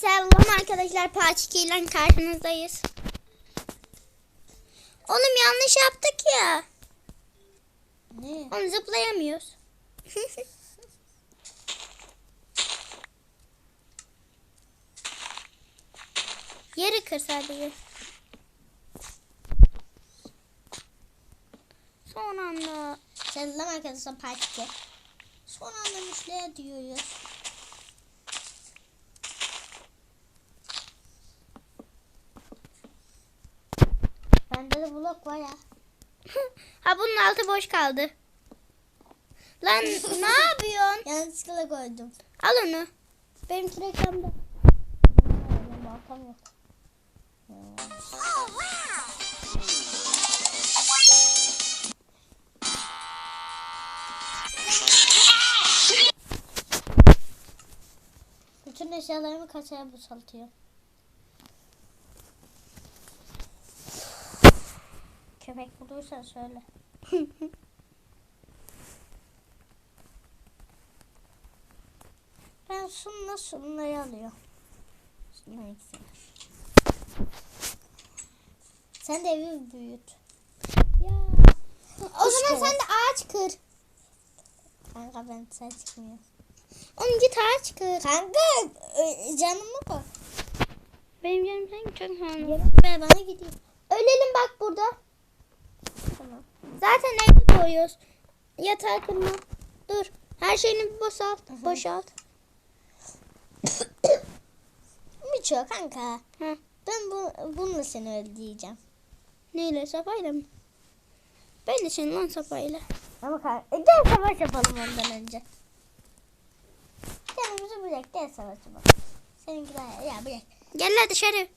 Selam arkadaşlar Paçiki ile karşınızdayız. Oğlum yanlış yaptık ya. Ne? Onu zıplayamıyoruz. Yeri kır sadece. Son anda. Selam arkadaşlar parti. Son anda müşteriye diyoruz. Blok var ya. ha bunun altı boş kaldı. Lan ne yapıyorsun? Yanlışlıkla koydum. Al onu. Benimki reklamda. Baltam yok. Bütün eşyalarımı kasaya boşaltıyor. Köpek bulursan söyle. Ben şununla şunları alıyorum. Şunları ikisini. Sen de evi büyüt. Ya. O zaman sen de ağaç kır. Kanka ben sen çıkmıyor. Onu git ağaç kır. Kanka ö- canımı bak. Benim canım sanki çok. Ver bana gidiyor. Ölelim bak burada. Zaten evde doğuyoruz. Yatağı kırma. Dur. Her şeyini bir boşalt. Hı hı. Boşalt. Miço kanka. Hı. Ben bu, bununla seni öldüreceğim. Neyle? Sopayla mı? Ben de senin lan sopayla. Ama kanka e, gel savaş yapalım ondan önce. Canımızı bırak gel savaş yapalım. Seninkiler ya bırak. Gel lan dışarı.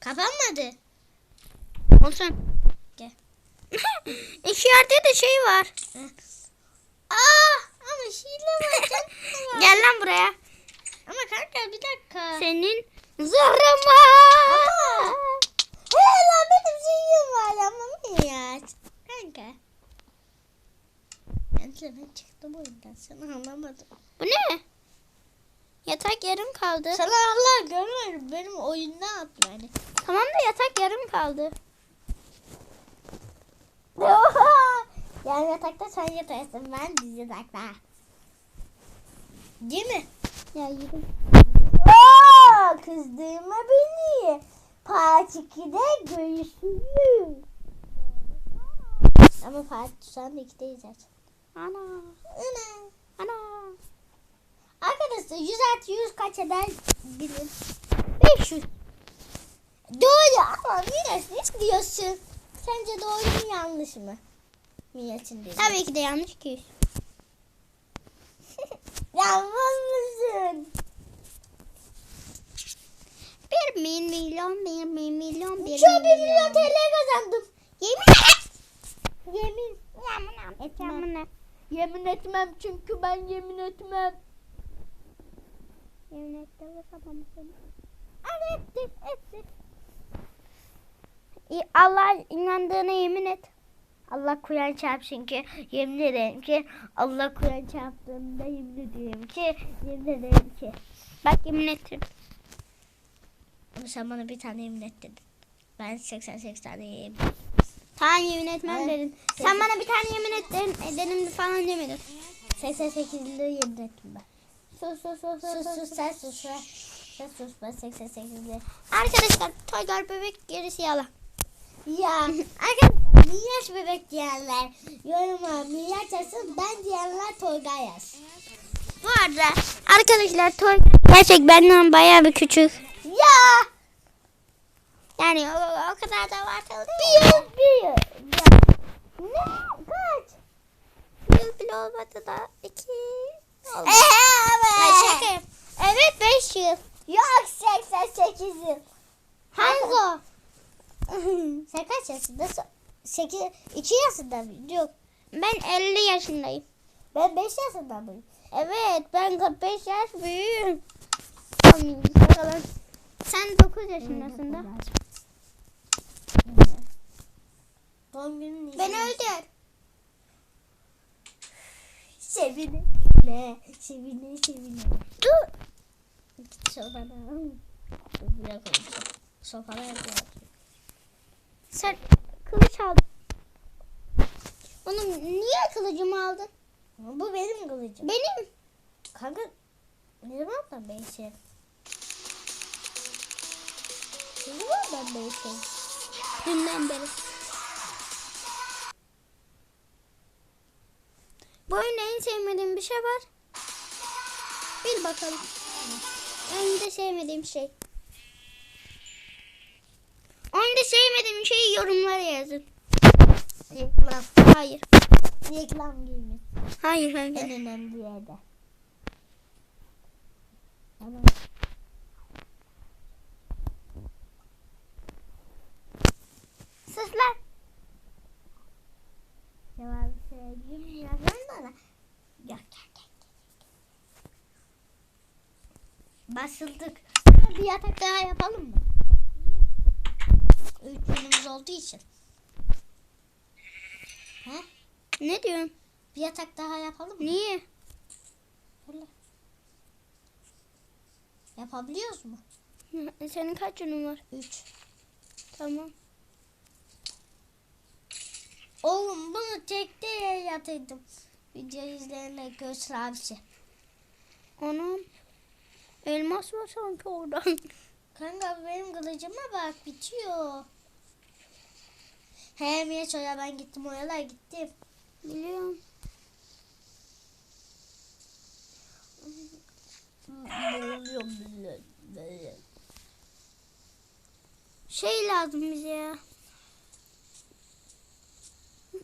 Kapanmadı. Olsun. Yerde de şey var. Aa ama hile var canım var. Gel lan buraya. Ama kanka bir dakika. Senin zırhın var. Ama- Hey lan benim şeyim var ama Miraç. Kanka. Bence ben çıktım oyundan sana anlamadım. Bu ne? Yatak yarım kaldı. Sana Allah görmüyor benim oyun ne yaptı yani. Tamam da yatak yarım kaldı. Yani yatakta sen yatarsın ben diz yatakta. Değil mi? Ya yedim. Oo, kızdırma beni. Part 2'de görüşürüz. Ama part şu anda 2'deyiz zaten. Ana. Ana. Ana. Arkadaşlar 100 artı 100 kaç eder bilin. 500. Doğru ama Miraç ne diyorsun? Sence doğru mu yanlış mı? Miraç'ın dediği. Tabii ki de yanlış ki. Yanlış mısın? Bir min milyon, bir milyon, bir min 1 milyon TL kazandım. Yemin et. Yemin. Yemin et. Yemin et. Yemin etmem çünkü ben yemin etmem. Yemin et. de sabahımı seni. Hadi ettim ettim. Allah inandığına yemin et. Allah Kur'an çarpsın ki yemin ederim ki Allah Kur'an çarptığında yemin ederim ki yemin ederim ki. Bak yemin ettim. Ama sen bana bir tane yemin et dedin. Ben 88 tane yemin Tamam yemin etmem Evet. dedin. Sen bana bir tane yemin et dedim, dedim falan demedin. 88'de yemin ettim ben. Sus sus sus Sus sus sen sus. Sen sus ben 88'de. Arkadaşlar Toygar bebek gerisi yalan. Ya arkadaşlar Miraç bebek diyenler yoruma Miraç yazsın ben diyenler Tolga yaz. Bu arada arkadaşlar Toygar gerçek benden bayağı bir küçük. Ya Yani o, o kadar da abartılı bir değil. yıl bir yıl. Ne? Kaç? Bir yıl bile olmadı da iki yap- Evet beş yıl. Yok 88 yıl. Hanzo. Sen kaç yaşındasın? 8, 2 yaşında mıyım? Yok. Ben 50 yaşındayım. Ben 5 yaşında mıyım? Evet ben 45 yaş büyüğüm. Bakalım. Sen 9 yaşındasın da. Doğum günün Beni öldür. Sevine. Ne? Sevine sevine. Dur. Sopana. Buraya koyacağım. Sopana yapıyor. Sen kılıç aldın. Oğlum niye kılıcımı aldın? Bu benim kılıcım. Benim. Kanka ne zamandan beri şey? Ne zamandan beri şey? Dünden beri. Bu oyunda en sevmediğim bir şey var. Bil bakalım. En de sevmediğim şey. Oyunda sevmediğim şeyi yorumlara yazın. Reklam. Hayır. Reklam gibi. Hayır kanka. En önemli yerde. Tamam. Sus lan. Cevabı söyleyeyim mi? Yazar bana. Yok gel gel. Basıldık. Bir yatak daha yapalım mı? Olduğu için. He? Ne diyorsun? Bir yatak daha yapalım mı? Niye? Öyle. Yapabiliyoruz mu? Senin kaç günün var? Üç. Tamam. Oğlum bunu tekte yatırdım. Video izleyenler göster abisi. Anam. Elmas var sanki oradan. Kanka benim kılıcıma bak bitiyor. Hem ya çoya ben gittim oralar gittim. Biliyorum. Şey lazım bize ya.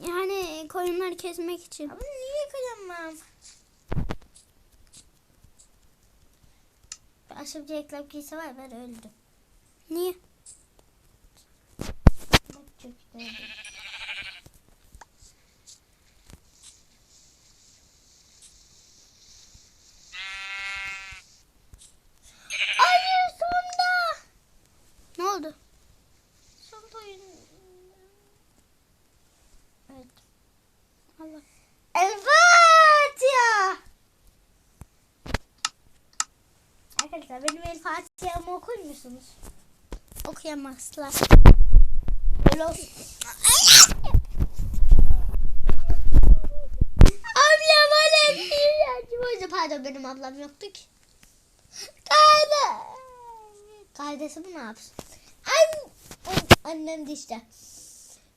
Yani koyunları kesmek için. Ama niye kıyamam? Aşırı reklam giysi var ben öldüm. Niye? Hayır sonda. Ne oldu? Sonda oyun. Evet. Allah. Arkadaşlar benim El Fatiha'mı okur musunuz? Okuyamazlar. Öyle olsun. Ablam öyle bir yancı Pardon benim ablam yoktu ki. Kardeş. Kardeşim ne yapsın? An annem de işte.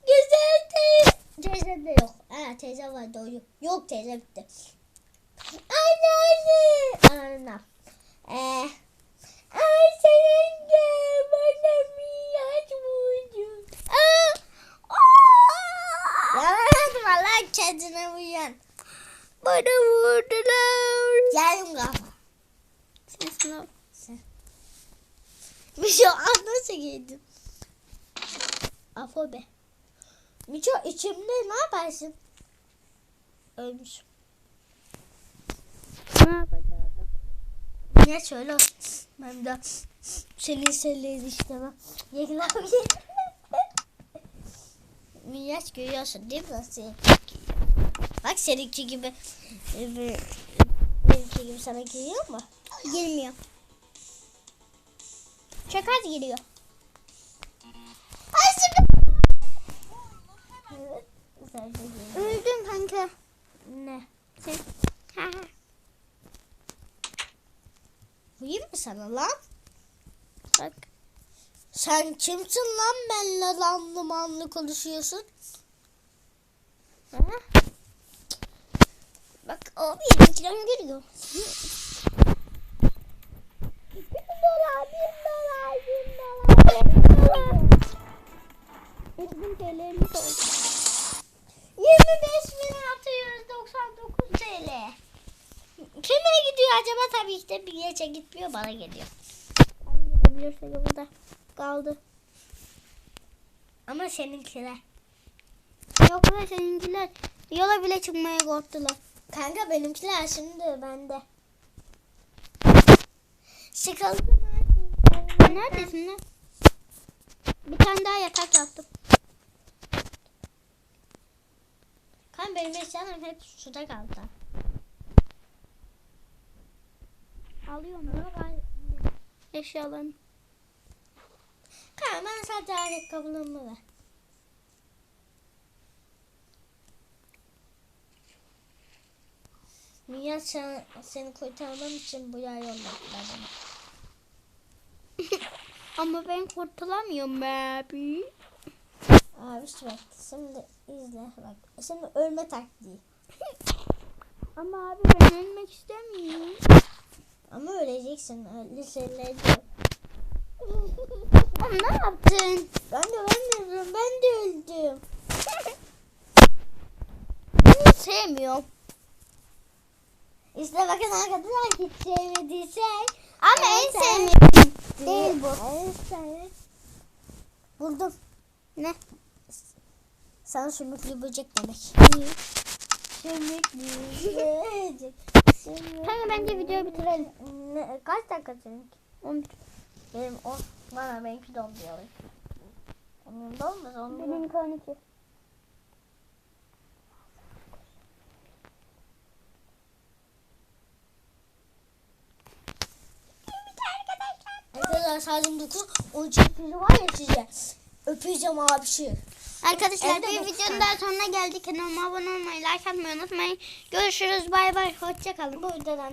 Güzel teyze. Teyze de yok. Ha teyze var doğru. Yok teyze bitti. Anne anne. Anne. Eee. Ay senin de bana miyaç buldum. Aa! Aa! Valla kendine uyan. Bana vurdular. Yarım kafa. Sensin o. Miço nasıl giydin? Afobe. Miço içimde ne yaparsın? Ölmüş. Ne yapacağım? Niye şöyle? Ben de senin selleyiz işte bak. Yekil Minyaç görüyorsun değil mi nasıl? Bak seninki gibi. e, be- Benimki gibi sana geliyor mu? Girmiyor. Çok az giriyor. Evet. Öldün kanka. Ne? Sen. Vurayım mı sana lan? Bak. Sen kimsin lan benimle lanlı manlı konuşuyorsun? Ha? Bak o benimkiler giriyor. Bin dolar, bin dolar, bin dolar, bin dolar. 3000 TL'miz oldu. 25.699 TL. Kime gidiyor acaba? Tabii ki de bir yere gitmiyor bana geliyor. Gelebilirse yolda kaldı. Ama seninkiler. Yok lan seninkiler yola bile çıkmaya korktular. Kanka benimkiler şimdi bende. Sıkıldım Sen neredesin lan? Bir tane daha yatak yaptım. Kan benim eşyalarım hep suda kaldı. Alıyorum. Eşyalarını. Kanka ben sadece ayakkabılarımı ver. Dünya sen, seni kurtarmam için buraya yolladılar. Ama ben kurtulamıyorum. Abi işte bak şimdi izle bak. Şimdi ölme taktiği. Ama abi ben ölmek istemiyorum. Ama öleceksin. Öyle şeyler yok. Ama ne yaptın? Ben de ben de öldüm. Ben de öldüm. Seni sevmiyorum. İşte bakın arkadaşlar hiç sevmediysen. Ama en Evet, sevmediğim değil bu. Evet, evet. Buldum. Ne? Sana sümüklü böcek demek. Sümüklü böcek. Kanka bence videoyu bitirelim. Ne, kaç dakika senin? 11. Benim o bana benimki de oluyor. Onun da olmaz onun. Benimki 12. Arkadaşlar salim 9 13 yapıcı var ya size. Öpeceğim abi şey. Arkadaşlar Evde bir videonun daha sonuna geldik. Kanalıma abone olmayı, like atmayı unutmayın. Görüşürüz. Bay bay. Hoşçakalın. Bu videodan da